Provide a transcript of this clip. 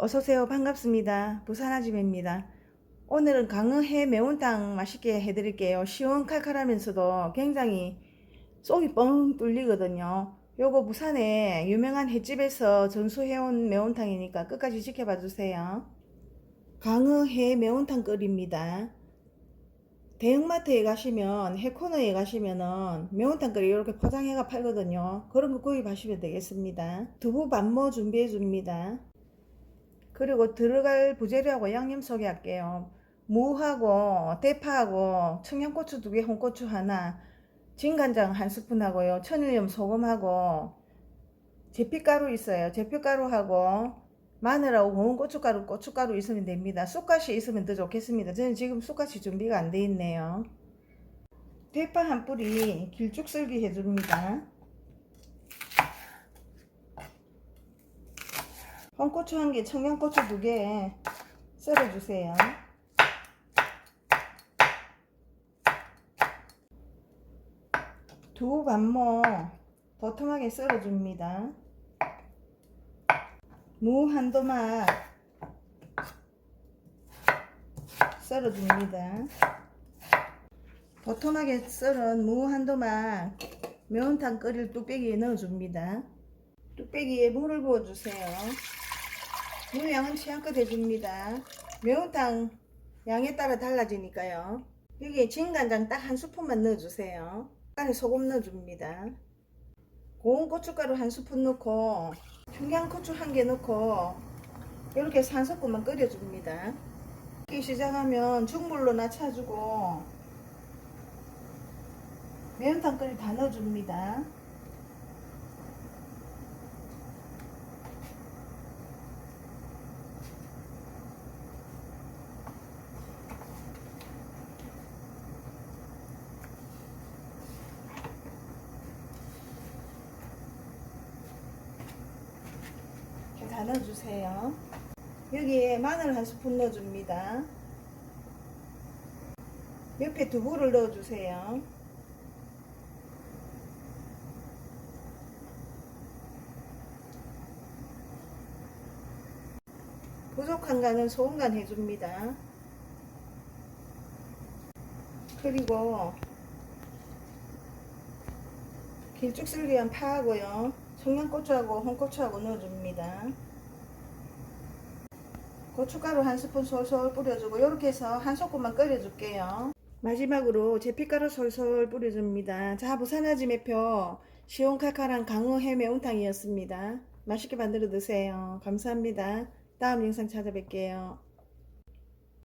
어서오세요. 반갑습니다. 부산아집입니다. 오늘은 강어해 매운탕 맛있게 해드릴게요. 시원칼칼하면서도 굉장히 속이 뻥 뚫리거든요. 요거 부산에 유명한 횟집에서 전수해온 매운탕이니까 끝까지 지켜봐 주세요. 강어해 매운탕 끓입니다. 대형마트에 가시면 해코너에 가시면은 매운탕 끓이 이렇게 포장해가 팔거든요. 그런 거 구입하시면 되겠습니다. 두부 반모 준비해 줍니다. 그리고 들어갈 부재료하고 양념 소개할게요. 무하고 대파하고 청양고추 두 개, 홍고추 하나, 진간장 한 스푼 하고요. 천일염 소금하고 제피가루 있어요. 제피가루하고 마늘하고 고운 고춧가루, 고춧가루 있으면 됩니다. 쑥갓이 있으면 더 좋겠습니다. 저는 지금 쑥갓이 준비가 안 돼 있네요. 대파 한 뿌리 길쭉 썰기 해줍니다. 홍고추 한 개, 청양고추 두 개 썰어주세요. 두 반모 도톰하게 썰어줍니다. 무 한 도막 썰어줍니다. 도톰하게 썰은 무 한 도막 매운탕 끓일 뚝배기에 넣어줍니다. 뚝배기에 물을 부어주세요. 물 양은 취향껏 해줍니다. 매운탕 양에 따라 달라지니까요. 여기에 진간장 딱 한 스푼만 넣어주세요. 안에 소금 넣어줍니다. 고운 고춧가루 한 스푼 넣고 청양고추 한 개 넣고 이렇게 산소금만 끓여줍니다. 끓기 시작하면 죽물로 낮춰주고 매운탕 끓이 다 넣어줍니다. 다 넣어주세요. 여기에 마늘 한 스푼 넣어줍니다. 옆에 두부를 넣어주세요. 부족한 간은 소금간 해줍니다. 그리고 길쭉 쓸기한 파하고요. 청양고추하고 홍고추하고 넣어줍니다. 고춧가루 한 스푼 솔솔 뿌려주고 이렇게 해서 한 소금만 끓여줄게요. 마지막으로 제피가루 솔솔 뿌려줍니다. 자 부산아지 매표 시원칼칼한 강어해 매운탕이었습니다. 맛있게 만들어 드세요. 감사합니다. 다음 영상 찾아뵐게요.